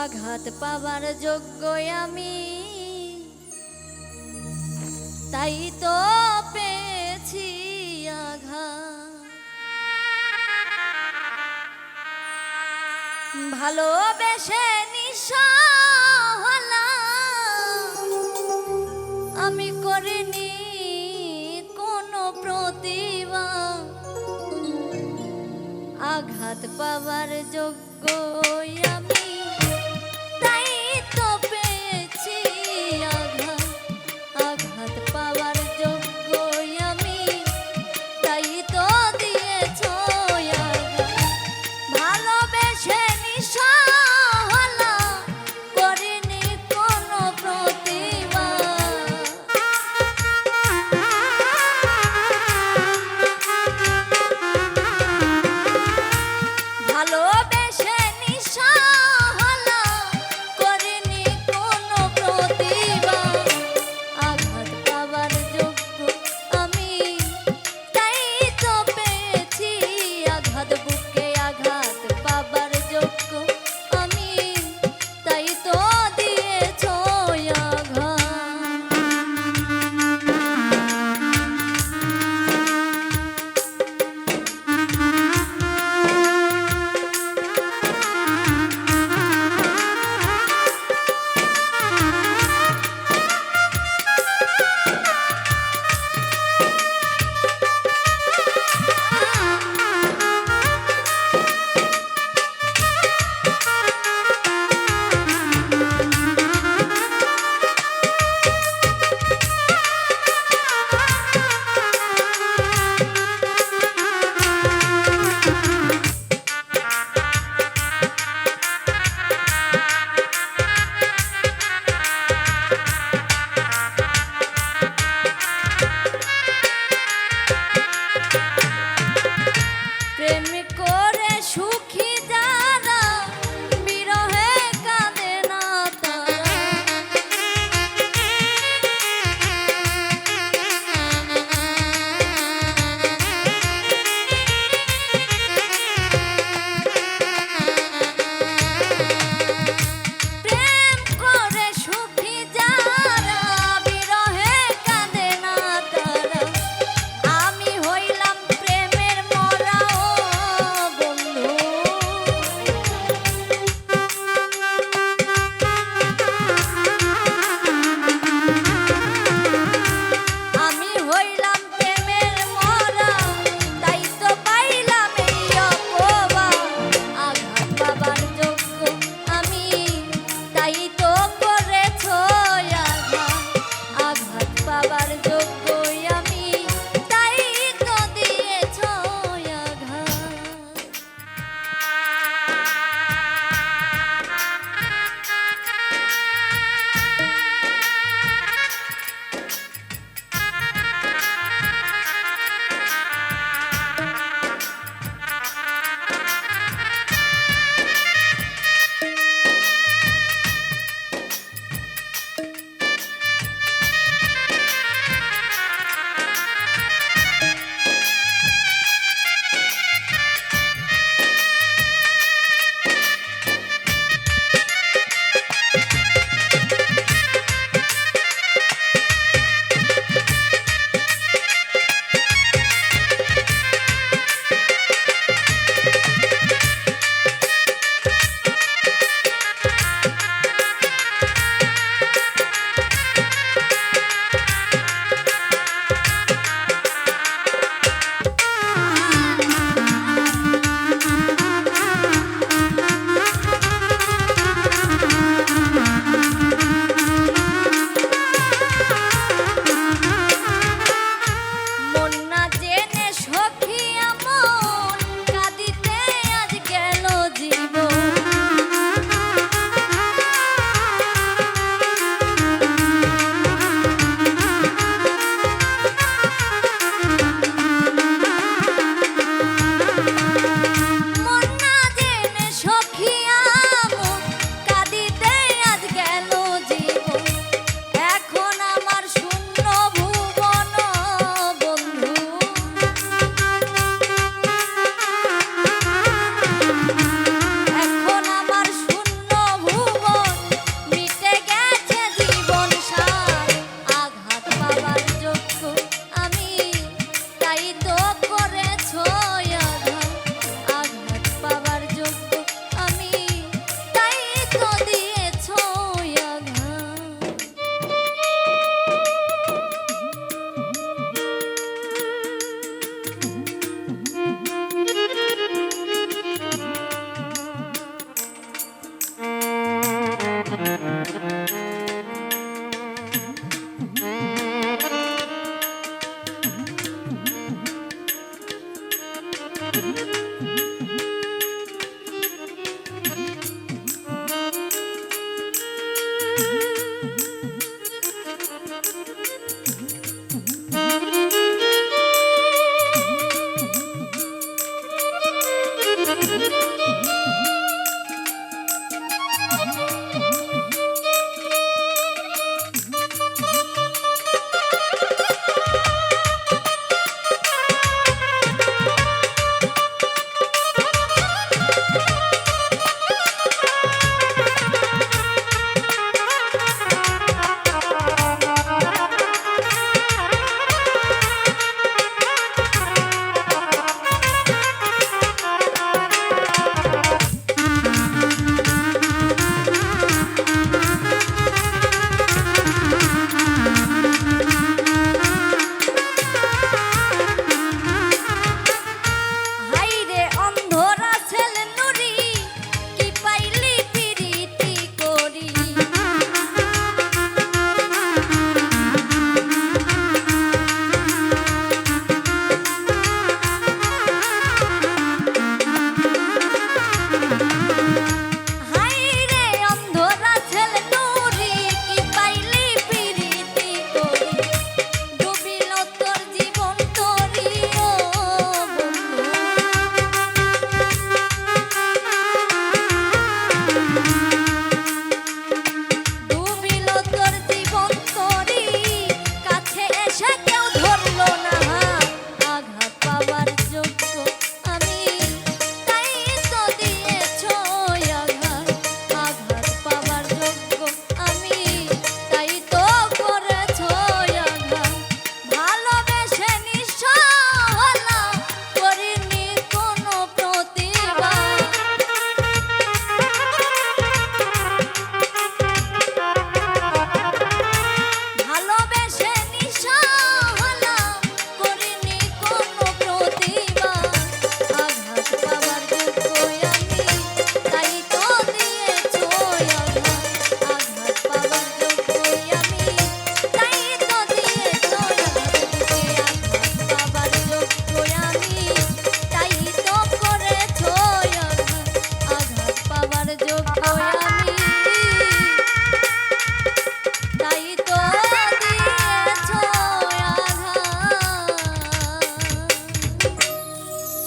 আঘাত পাবার যোগ্য আমি। তাই তো পেয়েছি আঘাত। ভালোবেসে আমি করিনি কোনো প্রতিভা আঘাত পাবার যোগ্য Mm-hmm. Mm-hmm.